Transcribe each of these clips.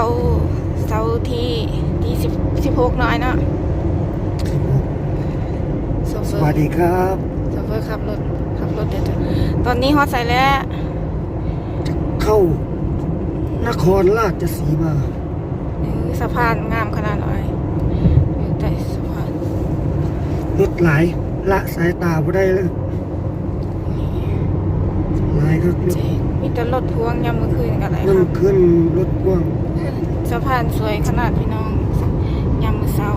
าเสาร์ที่ที่สิบสิบหกน้อยเนาะโซเฟสอร์วัสดีครับโซเฟอร์ขับรถขับรถเดี๋ยวจะตอนนี้ฮอตใส่แล้วเข้านครราชสีมาอื้อสะพานงามขนาดไหนอยู่ใต้สะพานรถหลายละสายตาบ่ได้เลยหลายครับรถเจ๋งมีแต่รถพ่วงยามมื้อคืนกันเลยคนั่งรับขึ้นรถพ่วง สะพานสวยขนาดพี่น้องยามมื้อเช้า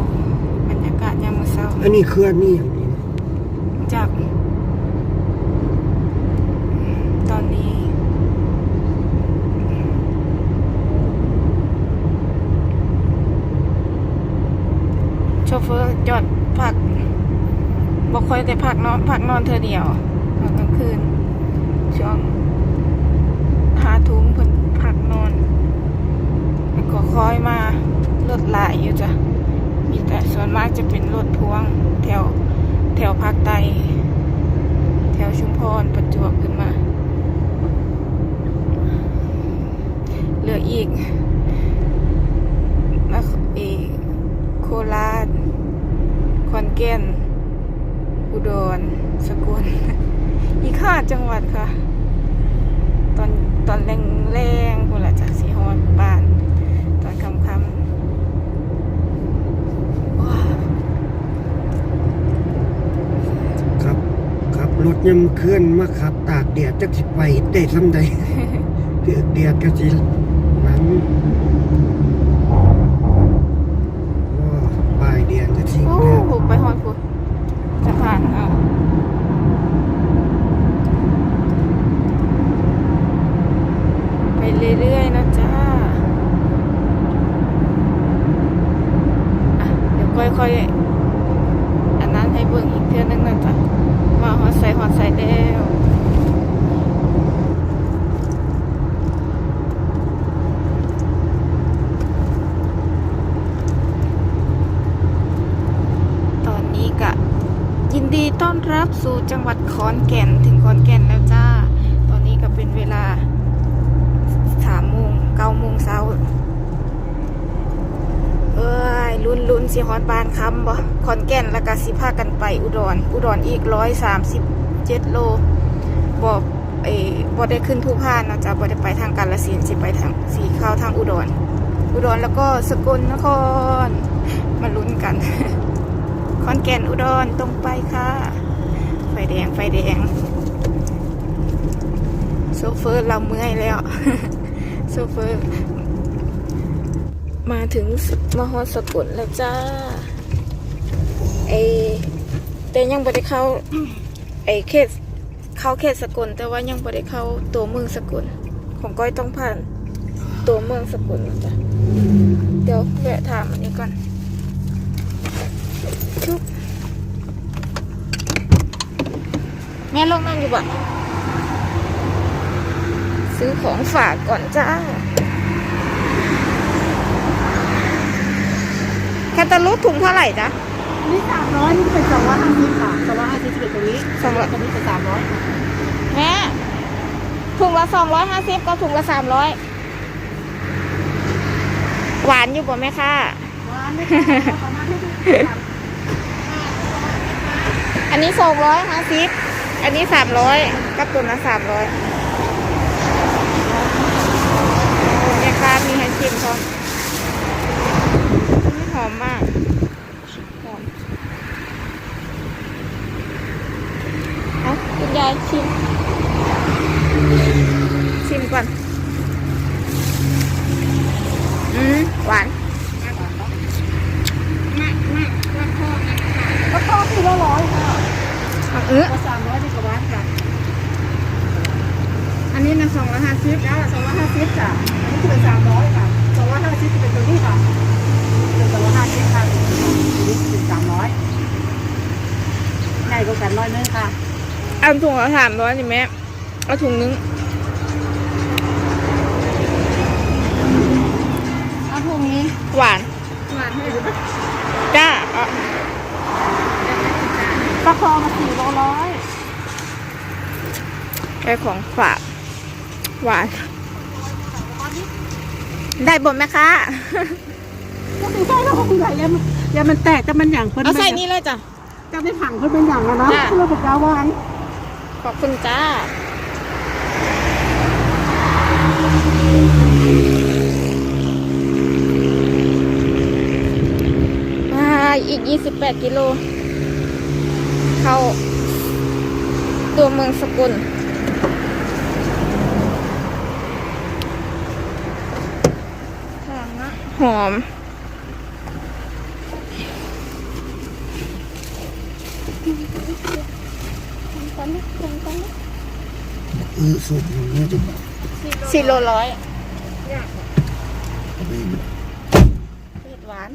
บรรยากาศยามมื้อเช้าอันนี้เคลื่อนนี่อย่างนี้นะจาก ตอนนี้ โชเฟอร์จอดพักบอกค่อยแต่พักนอนพักนอนเธอเดียวตอนกลางคืนช่วงหาทุ่มเพิ่นพักนอนแล้ว ก็คอยมารถหลายอยู่จ้ะ มีแต่ส่วนมากจะเป็นรถพ่วงแถวแถวภาคใต้แถวชุมพรประจวบขึ้นมา เหลืออีกนะอีกโคราชขอนแก่น อุดร สกล อีกห้าจังหวัดค่ะ ตอนตอนแรงแรงๆคนละจากสีฮอนบ้าน ตอนคำคำๆว้าว ครับค รับรถยังเคลื่อนมาขับ ตากแดดจักสิไปได้ลำใดเดือดแดดก็สิหนังว้าปลายแดงก็สิโอ้แล้วโหไปฮอนกูสะพานเอาไปเรื่อยๆนะจ้าอะเดี๋ยวค่อยๆอันนั้นให้เบิ่งอีกเทื่อนึงนะจ๊ะ ว่าฮอดใส่ฮอดใส่แล้วตอนนี้ก็ยินดีต้อนรับสู่จังหวัดขอนแก่นถึงขอนแก่นแล้วจ้า ตอนนี้ก็เป็นเวลาสามโมงเก้าโมงเช้า เอ้ยลุ้นลุ้นสิฮอดบานคำบ่ขอนแก่นแล้วก็สิพากันไปอุดร อุดรอีกร้อยสามสิบเจ็ดโลบ่เออบ่ได้ขึ้นภูพานเนาะจ๊ะบ่ได้ไปทางกาฬสินสิไปทางสีเข้าทางอุดร อุดรแล้วก็สกลนคร มาลุ้นกัน ขอนแก่นอุดรตรงไปค่ะ ไฟแดงไฟแดงโซเฟอร์เราเมื่อยแล้วโซเฟอร์ มาถึงมหสกุลแล้วจ้าไอแต่ยังบ่ได้เข้าไอเขตเข้าเขตสกลแต่ว่ายังบ่ได้เข้าตัวเมืองสกลของก้อยต้องผ่านตัวเมืองสกลจ้ะเดี๋ยวแวะถามอันนี้ก่อนชุบแม่ลงนั่งอยู่บ่ซื้อของฝากก่อนจ้า แค ตตาลูปถุงเท่าไหร่จ๊ะนี่สามร้อยนี่เป็นสองร้อยห้าสิบค่ะสองร้อยห้าสิบเป็นตัวนี้สองร้อยตัวนี้เป็นสามร้อยค่ะแม่ถุงละสองร้อยห้าสิบกับถุงละสามร้อยหวานอยู่ป่ะแม่ค่ะหวานไม่ค่ะประมาณนี้ค่ะอันนี้สองร้อยห้าสิบอันนี้สามร้อยกับตุนละสามร้อยแม่ค้ามีให้ชิมพร้อม อุ๊ยหอมมากหอมเอาคุณยายชิม ชิมก่อน อืมหวานก็ทอดทีละร้อยค่ะเอาเออก็สามร้อยดีกว่าหวานค่ะ อันนี้นะสองร้อยห้าสิบแล้วสองร้อยห้าสิบจ้ะอันนี้คือเป็นสามร้อยค่ะสองร้อยห้าสิบเป็นตัวนี้ค่ะ เป็นสองร้อยห้าสิบค่ะอันนี้เป็นสามร้อยใหญ่กว่ากันร้อยนึงค่ะเอาถุงละสามร้อยนี่แม่เอาถุงนึงเอาพวกนี้หวานหวานให้ดูจ้าเอาปลาคอมาสี่โลร้อยได้ของฝากหวาน ได้บ่แม่คะ ก็คือใช่แล้วคงใหญ่ยามันยามันแตกแต่มันอย่างเพิ่นเอาใส่นี่เลยจ้ะ จะได้ผังเพิ่นเป็นอย่างอะนะจ้ะเพื่อเป็นกาวางขอบคุณจ้า อ่า อีก 28 กิโล เข้า ตัวเมืองสกุล หอมนะหอม เออสุดมันน่าจะสี่โลร้อยไปเห็ดหวาน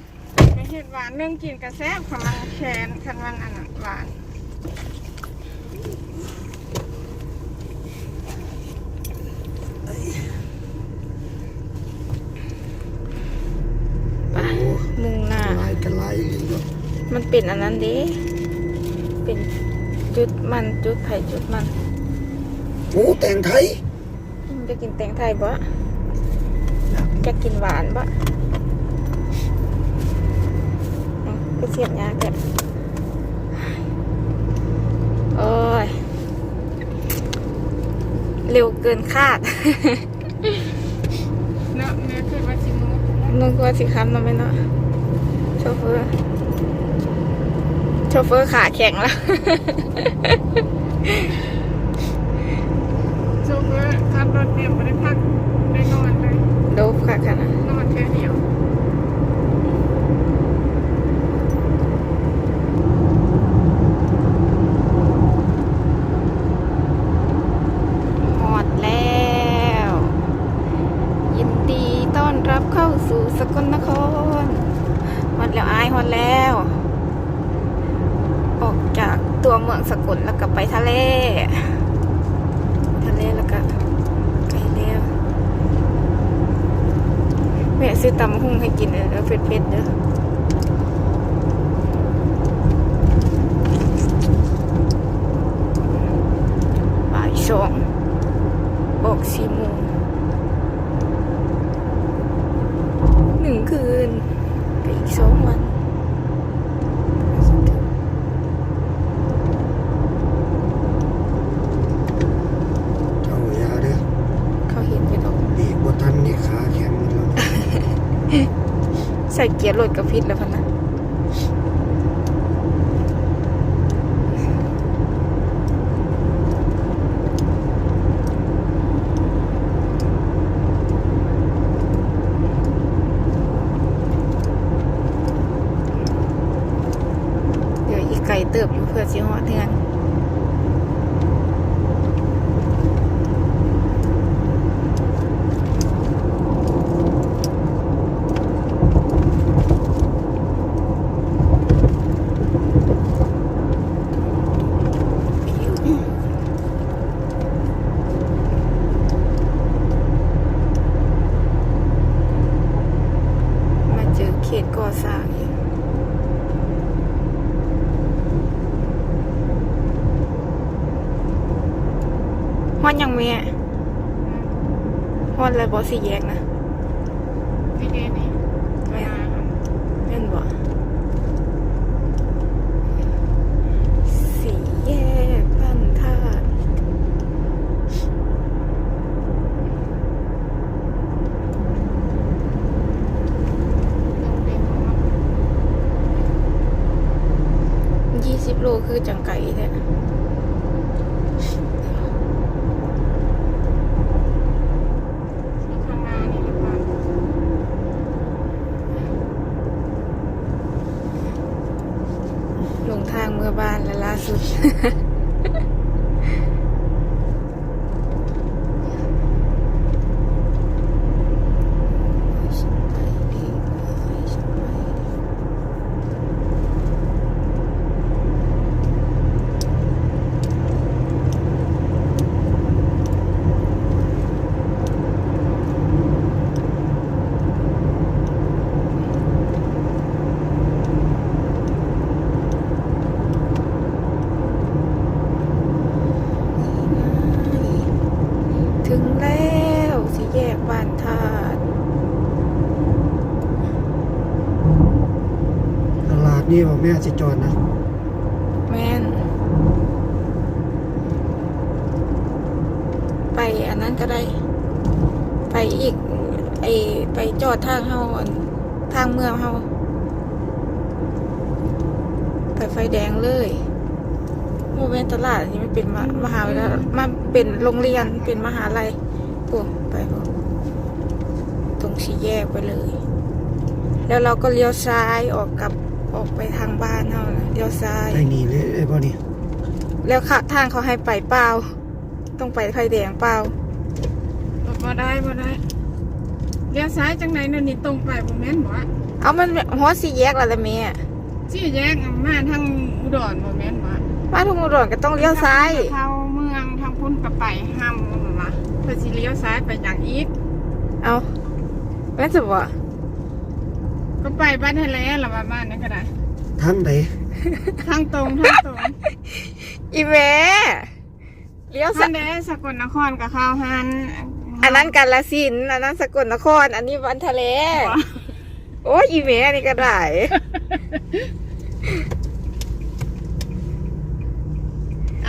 เห็ดหวานเรื่องกินกระแซบของมันแคนคันมันอันนั้นหวานโอ้โหมุ่งหน้าลายกันลายอีกแล้วมันเป็นอันนั้นเด้ เป็นจุดมันจุดไผ่จุดมันโอ้แต่งไทยมันจะกินแตงไทยบ่อยากจะกินหวานบ่เอาก็เสียบยากแกโอ้ย เร็วเกินคาดเนาะแม่คือว่าสิมูนึกว่าสิคำเนาะแม่เนาะโชเฟอร์โชเฟอร์ขาแข็งแล้วโชเฟอร์ขับรถเนี่ยไม่ได้พักได้นอนเลยโดบค่ะค่ะนะนอนแค่เดียวหอดแล้วยินดีต้อนรับเข้าสู่สกลนครหอดแล้วอายหอดแล้วออกจาก ตัวเมืองสกลแล้วก็ไปทะเล ทะเลแล้วก็ไกลแล้วแม่ซื้อตำหุ้งให้กินเลยเด้อเผ็ดๆเด้อบ่ายสองออกสี่โมงหนึ่งคืนไปอีกสองวัน เจ้าอยาเด้อ เขาเห็นไปดอก เด็กบ่ทันนี่ขาแข็งหมดแล้วนะ ใส่เกียร์รถกับพิษแล้วพันนะเดี๋ยวอีกไก่เติบอยู่เพื่อสิหอดเทือน มาเจอเขตก่อสร้างอีกฮอนยังเมียฮอนเลย บอสี่แยกนะพี่เดนี่แม่นแม่นบ่สี่แยกบ้านธาตุต้องเป็นของเรายี่สิบโลคือจังไก่แท้ที่ สี่แยกบ้านธาตุตลาดนี่ผมแม่จะจอดนะ แมนไปอันนั้นก็ได้ ไปอีก ไอไปจอดทางเฮาทางเมืองเฮาไปไฟแดงเลยโมเมนตลาดนี่มันเป็นมหาวิทยาลัยมันเป็นโรงเรียนเป็นมหาลัยปุ๊ สี่แยกไปเลย แล้วเราก็เลี้ยวซ้ายออกกลับออกไปทางบ้านเฮานะเลี้ยวซ้ายไอ้นี่เลยไอ้บ่นี่แล้วค่ะทางเขาให้ไปเปล่า ต้องไปไฟแดงเปล่าบ่ได้บ่ได้เลี้ยวซ้ายจังไหนนั่นนี่ตรงไปบ่แม่นบ่เอามันหัวสี่แยกแล้วละเมียสี่แยกมาทางอุดรบ่แม่นบ่มาทุ่งอุดรก็ต้องเลี้ยวซ้ายเข้าเมืองทางพุ่นก็ไปห้ามบ่มาเพื่อสิเลี้ยวซ้ายไปอย่างอีกเอา แม่นสิบ่ก็ไปบ้านทะเลละว่าบ้านนี่ก็ได้ทางใดทางตรงทางตรงอีแม่เลี้ยวทาซ้างยแดสกลนครกับข้าวหันอันนั้นกาลสินธุ์อันนั้นสกลนคร อันนี้วันทะเลบ่โอ้ยอีแม่นี่ก็ได้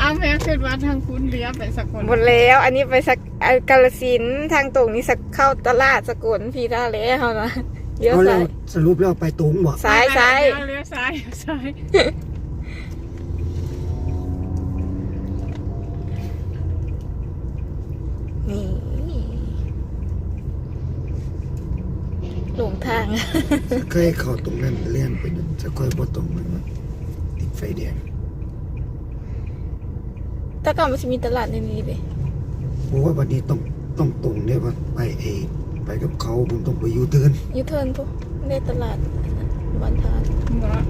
เอาแม่ขึ้นว่าทางคุณเลี้ยวไปสกลหมดแล้ว อันนี้ไปสักอ่ากาลสินธุ์ทางตรงนี้สักเข้าตลาดสกลพีทะเลเฮานะเลี้ยวเอาแล้ซ้าวยสรุปแล้วไปตรงบ่ซ้ายซ้ายเลี้ยวซ้ายเลี้ยวซ้ายนี่หลงทาง เคยเข้าตรงนั้นเลี่ยนไปนั่นจะค่อยบ่ตรงมันว่าติดไฟแดง แต่ก่อนมันจะมีตลาดในนี้เลยโอ้ยวันนี้ต้องต้องตรงเนี่ยว่าไปเอไปกับเขาผมต้องไปยูเทิร์นยูเทิร์นพวกในตลาดบันทานบ่เอา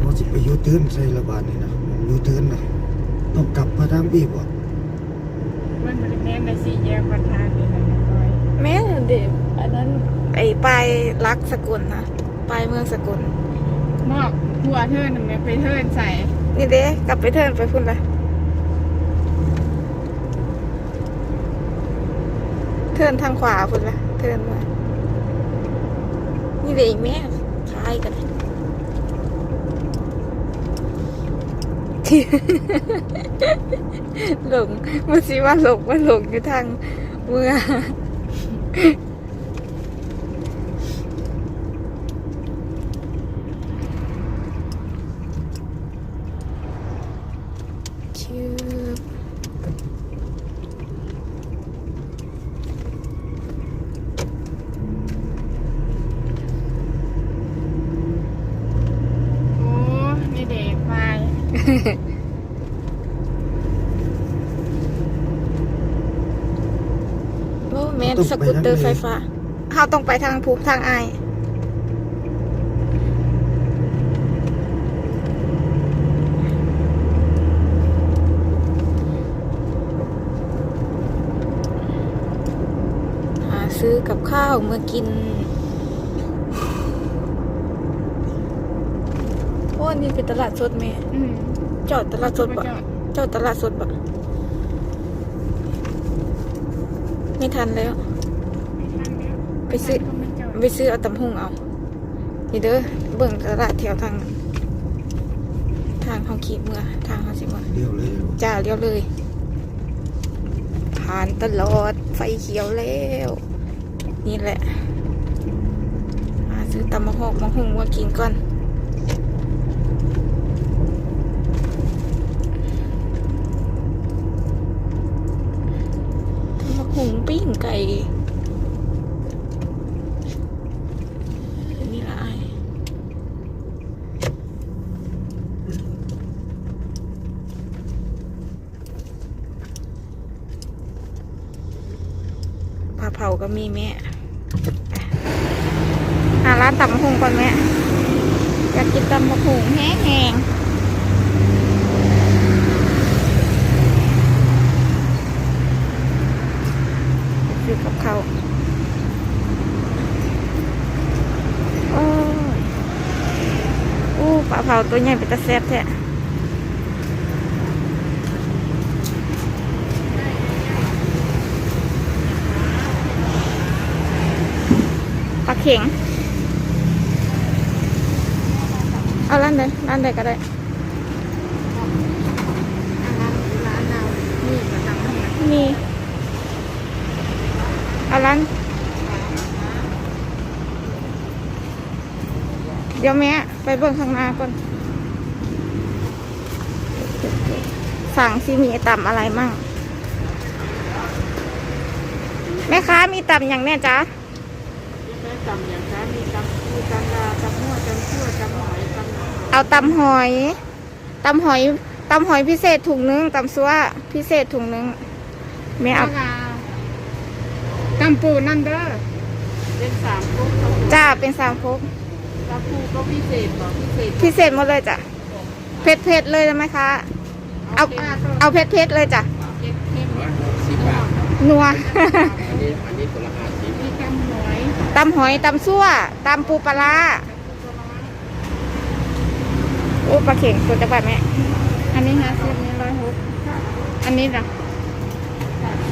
เขาสิไปยูเทิร์นใส่ระบาดนี่นะผมยูเทิร์นนะต้องกลับมาทางพี่บ่มันบริเวณในสี่แยกวัดทางนี่แหละก้อยแม่เด็อันนั้นไอ้ปลายรักสกุลนะ ปลายเมืองสกุลมอกหัวเทิร์นน่ะแม่ไปเทิร์นใส่ นี่เด้กลับไปเทิร์นไปพุ่นละเทิร์นทางขวาพุ่นละเทิร์นมานี่เด้อีกแม่คล้ายกันหลงมันสิว่าหลงมันหลงอยู่ทางเมือง ชื่อ โอ้นี่เด็กไป โอ้แม่นสกูตเต อร์ไฟฟ้าเขาต้องไปทางภูทางไอายหาซื้อกับข้าวเมื่อกินโอ้นี่เป็นตลาดสดแม่อืมจอดตลาดสดบ่ปะจอดจอดตลาดสดปะไม่ทันแล้วไม่ทันแล้ว ไปซื้อก็ไม่จอดไปซื้อเอาตำหุงเอานี่เด้อเบิ่งตลาดแถวทาง ทางเขาขี่เมื่อทางเขาสิเมื่อเดียวเลยจ้าเลี้ยวเลย ผ่านตลอดไฟเขียวแล้ว นี่แหละมาซื้อตำมะฮอกมะฮุงมากินก่อนตำมะฮุงปิ้งไก่นี่ละไอาย ปลาเผาก็มีแม่หาร้านตำมะฮุงก่อนแม่อยากกินตำมะฮุงแห้งๆซื้อกับเขาโอ้อู้ปลาเผาตัวใหญ่เป็นตะแซ่บแท้ เข็งเอาร้านใดร้านใดก็ได้ร้านเรานี่กระตังนี่นะมีเอาร้านเดี๋ยวแม่ไปเบิ่งข้างหน้าก่อน สั่งซีมีต่ำอะไรมั่งแม่ค้ามีต่ำอย่างแน่จ๊ะ แม่จำอย่างนั้นมีจำมีจำลาจำมั่วจำชั่วจำหอยจำหอยเอาตำหอยตำหอยตำหอยพิเศษถุงนึงตำซัวพิเศษถุงนึงแม่เอาเอาตำปูนั่นเด้อเป็นสามปุ๊บตำจ้าเป็นสามครกตำปูก็พิเศษบอกพิเศษพิเศษหมดเลยจ้ะเผ็ดเผ็ดๆเลยได้ไหมคะ เอาเอาเผ็ดเผ็ดๆเลยจ้ะเค็มเค็มสิบบาทนัว อันนี้อันนี้ตัวละห้าสิบ มีจำหอย ตำหอยตำซั่วตำปูปลาร้าโอ้ปลาเข่งตัวจะแบบแม่อันนี้ห้าสิบนี่ร้อยหกอันนี้ล่ะ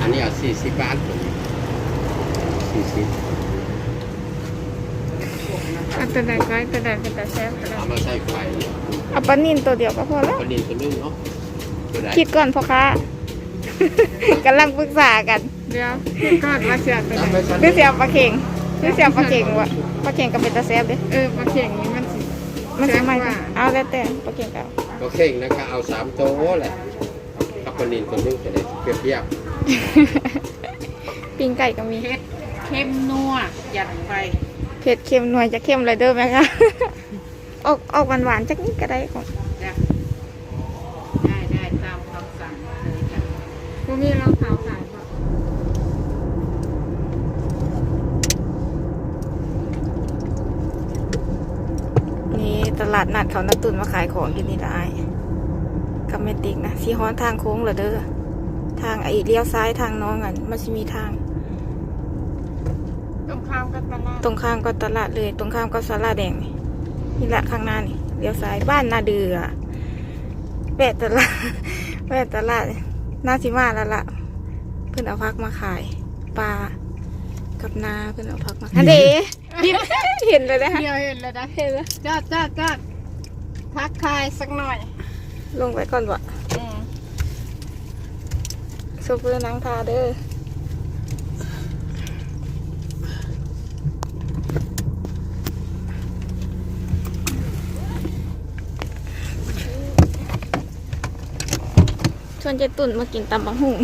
อันนี้เอาสี่สิบบาทตัวนี้สี่สิบอันตัวใดก็ตัวใดเป็นตาแซ่บก็ได้เอามาใส่ไฟเอาปลานิ่นตัวเดียวก็พอแล้วปลานินตัวนึงเนาะตัวใดคิดก่อนพ่อค้ากำลังปรึกษากัน เดี๋ยวก็มาเสียตัวตามใดไปชั้นพี่เสียบปลาเข่ง พี่เสียบปลาเข่งวะปลาเข่งกับเป็นตาแซบเด้เออปลาเข่งนี้มันสิมันจะไม่แซ่บกว่าเอาแล้วแต่ปลาเข่งเก่าก็เข่งนะคะเอาสามโต๊ะแหละกับปลานินตัวนึงจะได้เปรียบปิ้งไก่ก็มีเผ็ดเข้มนัวหยัดไปเผ็ดเค็มหน่วยจะเค็มเลยเด้อไหมคะออกออกหวานๆจักนิดก็ได้ของจ้ะได้ได้ตามคำสั่งเลยจ้ะพวกนี้เราขาวขายป่ะ นี่ต ลาดนัดเขานาตุนมาขายของอยู่นี่ได้กับแมติกนะสีฮ้อนทางโค้งเหรอเด้อทางไอ้เลี้ยวซ้ายทางน้องอะมันจะมีทาง ตรงข้ามกับตลาดตรงข้ามก็ตลาดเลย ตรงข้ามก็สาลาแดงนี่นี่แหละข้างหน้านี่เลี้ยวซ้ายบ้านนาเดือแปะตลาดแปะตลาดนาซิมาแล้วล่ะ เพื่อนเอาพักมาขายปลากับนาเพื่อนเอาพักมาอันเด ดิเห็นเลยนะฮะเดียวเห็นเลยนะเห็นแล้วจ้าจ้าจ้าทักทายสักหน่อย ลงไปก่อนวะอืมโซเฟอร์นังทาเด้อชวนเจตุ่นมากินตำบังหุง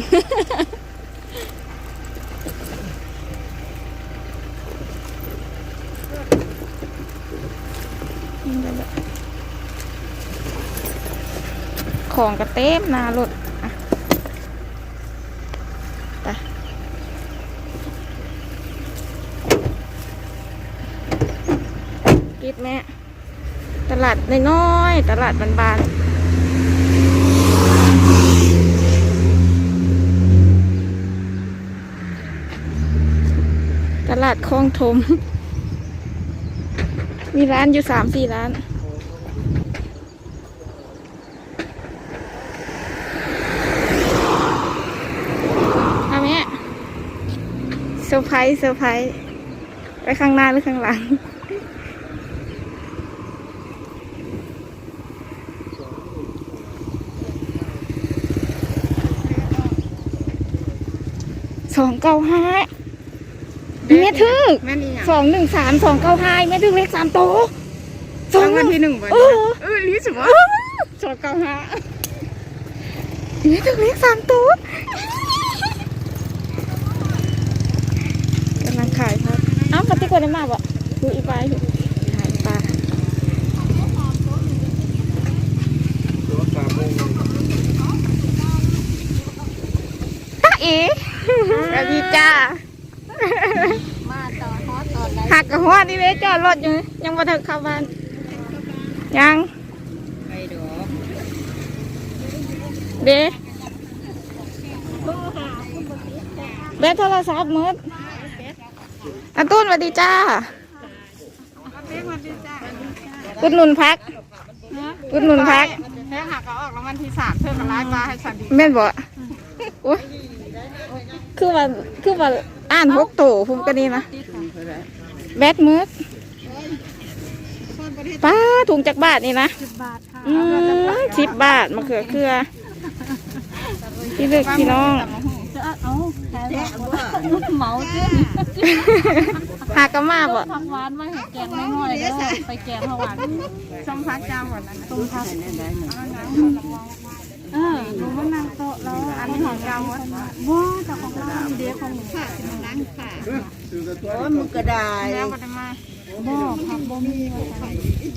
ของกระเต็มนารถอะไปกิดแม่ตลาดน้อยๆตลาดบานๆตลาดคลองถมมีร้านอยู่สามสี่ร้าน ทำเนี้ยเซอร์ไพรส์เซอร์ไพรส์ไปข้างหน้าหรือข้างหลัง สองเก้าห้าเมทึกแม่นี่อะสองหนึ่งสามสองเก้าห้าเมทึกเลขสามโตวสองรางหวัลนึ่งที่หนึ่งวันเอนี้อเออลิสวะสองเก้าห้าเมทึกเลขสามโตวกำลังขายครับ เอ้าวปฏิกรได้มาบ่ดูอีปลายอยู่ขายปลาตัวปลาโมงตาเอ๋สวัสดีจ้ามาต่อฮอตต่อไหนหักกับหัวนี่เว้ยจอดรถอยู่ยังมาถึงเข้าบ้านยังไปดอกเด้เบสโทรศัพท์มืด อาตุ้นสวัสดีจ้าอุดหนุนพักอุดหนุนพักแค่หักก็ออกรางวัลที่สามเพื่อมาไล่ปลาให้ฉันดีแม่นบ่โอ้ยคือว่าคือว่าอ่านหกโตผมก็นี่นะแบดมืดป้าถุงจากบาทนี่นะสิบบาทค่ะอืมสิบบาทมะเขือเกลือพี่เลือกพี่น้องเอาแค่ เหมาเจ้าหากระมาบ่ผักหวานมาให้แกงน้อยๆเด้อไปแกงผักหวานส้มพักจามหมดนั้นส้มพักเออหนูมานั่งโต๊ะแล้วอันนี้ของเราหมดว้าแต่ของเราเดียวของหนูค่ะที่มันนั่งค่ะโอ้ยมึงก็ได้แล้วก็ได้มาบ่ผักบ่มีว่าค่ะ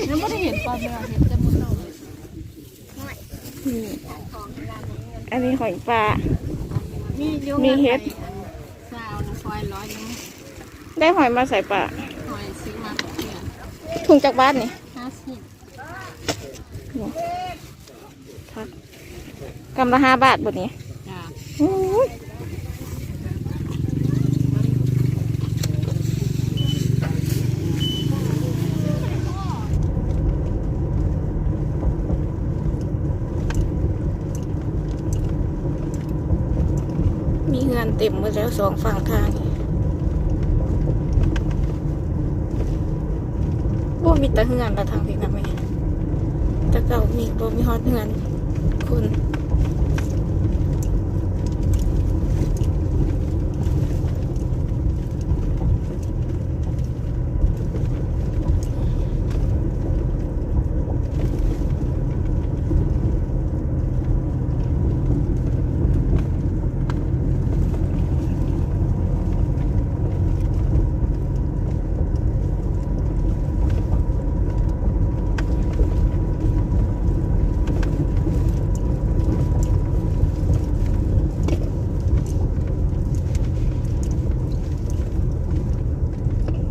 แล้วไม่ได้เห็นปลาเนื้อเห็นแต่มือเรานี่อันนี้หอยปลา มีเยอะมีเห็ด สาวนะซอยร้อยนึงได้หอยมาใส่ปลาหอยซื้อมากับเพื่อนถุงจากบ้านนี่ห้าสิบครับกำละห้าบาทบนนี้จ้าอู้ยมี เงินเต็มหมดแล้วสองฝั่งทางว่ามีแต่เฮือนละทางพี่นะแม่ตะเก่ามีบ่มีฮอดเฮือนคุณ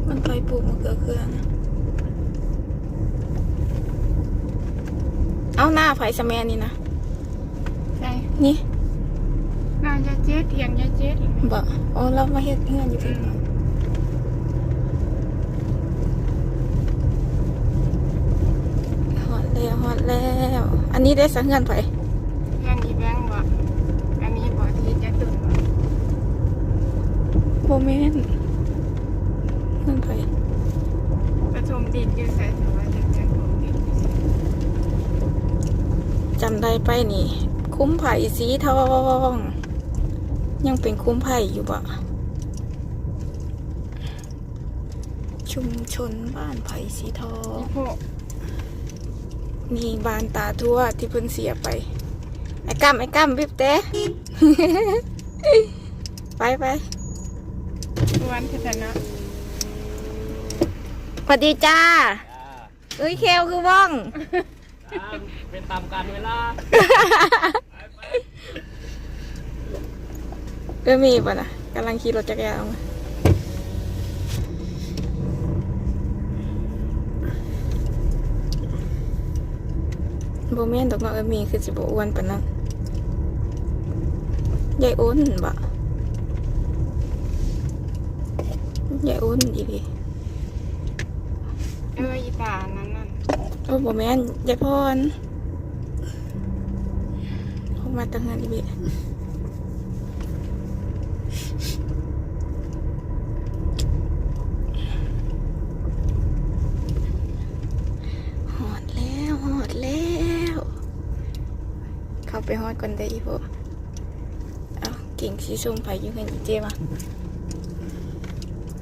มันไฟปลูกมะเขือเกลือนะเอาหน้าไฟ สะแมนนี่นะใช่นี่น่าจะเจ็ดเอียงจะเจ็ดบ่โอ้เรามาเฮ็ดเฮือนอยู่ที่นั่นฮอดแล้วฮอดแล้ว อันนี้ได้สังเฮือนไผ อันนี้แบงค์บ่อันนี้บ่ที่จะตุ่นบ่ โบแมนเฮือนไผ ผสมดินอยู่ใส่ถือว่าจะจะผสมดินอยู่ใส่ จำได้ไปนี่ คุ้มไผ่ สีทอง ยังเป็นคุ้มไผ่อยู่บ่ชุมชนบ้านไผ่สีทองนี่พวกมีบานตาทั่วที่เพิ่นเสียไป ไอ้กำไอ้กำบิบเต้ไปไปวันพัฒนะสวัสดีจ้า เอ้ยเคลคือว่อง เป็นตามการเวลา เออมีป่ะนะกำลังขี่รถจักรยานมาโบแม่นดอกเนาะเออมีคือสิบอ้วนปานนั้นยายอ้นบะยายอ้นอีดีเอออีตานั้นน่ะโอ้โบแม่นยายพรออกมาตั้งงานอีเบะ หอดแล้วหอดแล้ว เข้าไปหอดก่อนได้อีพวกเอาเก่งสีส้มไผ่อยังเห็นอีเจมา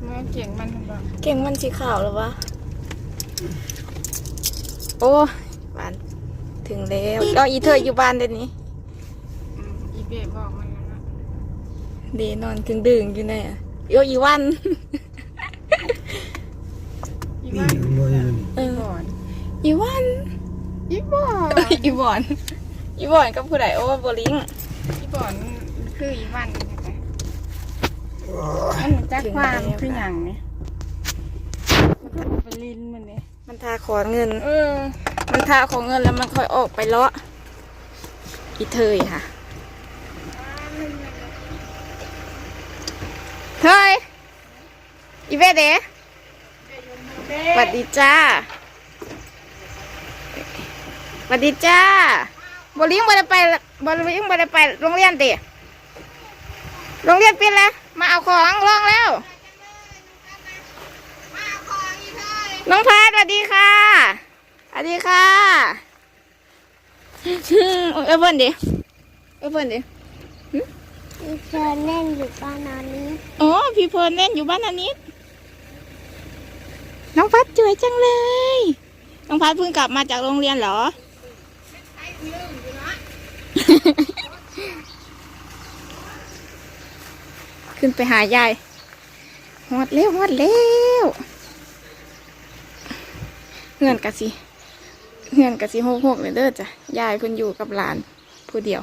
เมื่อเก่งมันบ่เก่งมันสีขาวแล้ววะ โอ้บ้านถึงแล้วก็อีเธออยู่บ้านเดี๋ยวนี้อืมอีเบะบอกมันแล้วนะเดนอนกึ่งดึงอยู่เนี่ยโยอีวันอีมีบ้านรวยเงินเออก่อนอีวันอีบ่อนอีบอนอีบอนกับผู้ใดโอ้บลิงอีบ่อนคืออีวันนี่ไงมันจักความคือหยังนี่มันก็เป็นลิ้นมันนี่มันทาขอเงิน เออ มันทาขอเงินแล้วมันค่อยออกไปเลาะอีเธยค่ะ เฮ้ย อีเวเดสวัสดีจ้าสวัสดีจ้าบอลิงบ่ได้ไปบอลิงบ่ได้ไปโรงเรียนติโรงเรียนปิดแล้วมาเอาของลองแล้วน้องพาสวัสดีค่ะสวัสดีค่ะ เอเอ้ยเพิ่นดิเอ้ยเพิ่นดิ มีเชิญเล่นอยู่บ้านนอนนี้อ๋อพี่เพลินเล่นอยู่บ้านอันนี้ น้องพัดสวยจังเลย น้องพัดเพิ่งกลับมาจากโรงเรียนเหรอ ขึ้นไปหายายหอดเร็วหอดเร็วเงื่อนกะสิเงื่อนกะสิหกหกเลยเด้อจ้ะยายคุณอยู่กับหลานผู้เดียว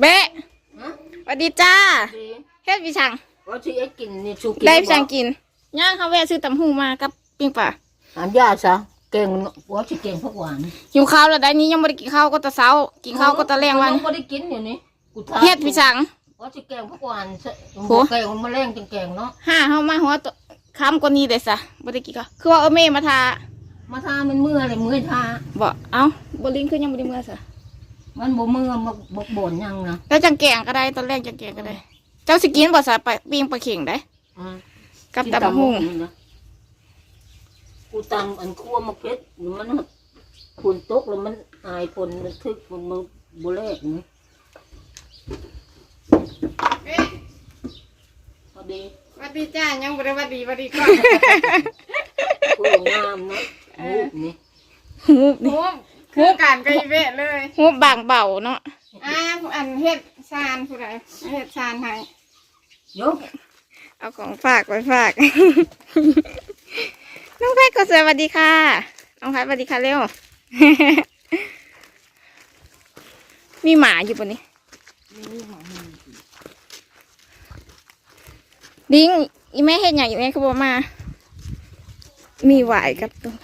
เบะสวัสดีจ้าเฮ็ด พี่ชังว่าที่ไอ้กินนี่ชูกินได้พี่ชังกินย่างเขาแวะซื้อตำหูมากับปิ้งป่าอันยาซะเก่งว่าที่เก่งพักหวานหิวข้าวแล้วได้นี้ยังไม่ได้กินข้าวก็แตะเช้า กินข้าวก็แตะแรงวันก็ได้กินอยู่นี่กูทานเฮ็ดพี่ชังว่าที่เก่งพักหวานโหเก่งมาแรงจังเก่งเนาะห้าเฮามาหัวตัวค้ำกว่านี้เด้ซะบ่ได้กินข้าวคือว่าเออเมมาทามาทามันเมื่อเลยเมื่อยทาบ่เอ้าบ่ลิงคือยังบ่ได้เมื่อซะมันบ่เมื่อมาบกบ่นยังนะแล้วจังแกงก็ได้ตอนแรกจังแกงก็ได้ เจ้าสิกินบ่ซะไปปิ้งปลาเข่งได้อ่ากับตำหูกินนะกูตำอันคั่วมะเพ็ดมันฝนตกแล้วมันอายฝนมันทึกมันมันบ่แลกนี่พอดีสวัสดีจ้ายังบ่ได้สวัสดีสวัสดีก่อนกูงามเนาะรูปนี่ฮูบนี่ โอ้ คือการกับอีเวะเลยฮูบบางเบาเนาะอ่าอันเฮ็ดซานผู้ใดเฮ็ดซานให้ยกเอาของฝากไว้ฝาก น้องแพทก็สวัสดีค่ะ น้องแพทสวัสดีค่ะเร็ว มีหมาอยู่บนนี้ ดิ้งอีแม่เห็นอย่างอีแม่เขาบอกมา มีหวายกับตัว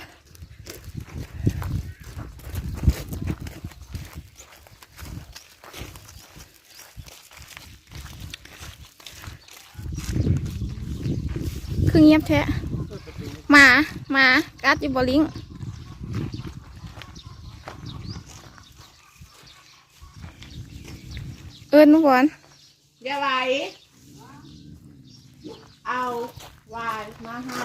เงียบแท้หมาหมากัดอยู่บลิงเอิญนุกวนอย่าไหวเอาวายมาให้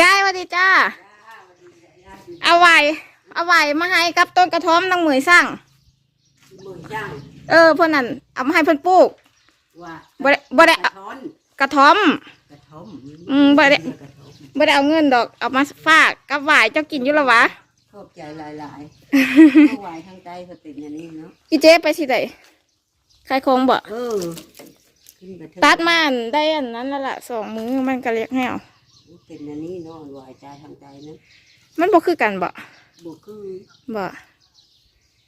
ยายสวัสดีจ้า เอาไหวเอาไหวมาให้กับต้นกระท้อมนางเหมยสร้างมือ จ้างเออเพื่อนนั่นเอามาให้เพื่อนปลูกว่าบ่ได้บ่ได้กระท้อนกระท้อม กระท้อมอืมบ่ได้ กระท้อมบ่ได้เอาเงินดอกเอามาฝากกับไหวเจ้ากินอยู่และวะขอบใจหลายๆเมื่อวานทางใต้ก็เป็นอย่างนี้เนาะอีเจ๊ไปสิไดขายของบ่เออขึ้นไปเถอะตัดมาอันได้อันนั้นแล้วล่ะสองมือมันก็เรียกแหวเป็นอย่างนี้เนาะวายใจทางใจนะมันบ่คือกันบ่บุคือบ่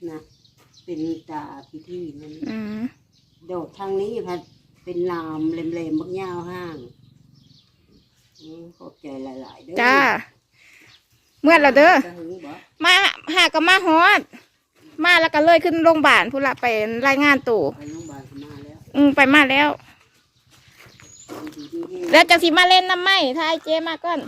นะ เป็นตาพิธีนั่นอืมดอกทางนี้พัดเป็นลามเล็มๆบักยาวห้างอืมขอบใจหลายๆเด้อจ้า เมื่อเราเด้อ จะหึงบ่มาหาก็มาฮอด มาแล้วก็เลยขึ้นโรงพยาบาลพุ่นละไปรายงานตัวไปโรงพยาบาลเขามาแล้วอืมไปมาแล้ว ดีดีดีแล้วจังสิมาเล่นน้ำไหมถ้าไอ้เจมาก่อน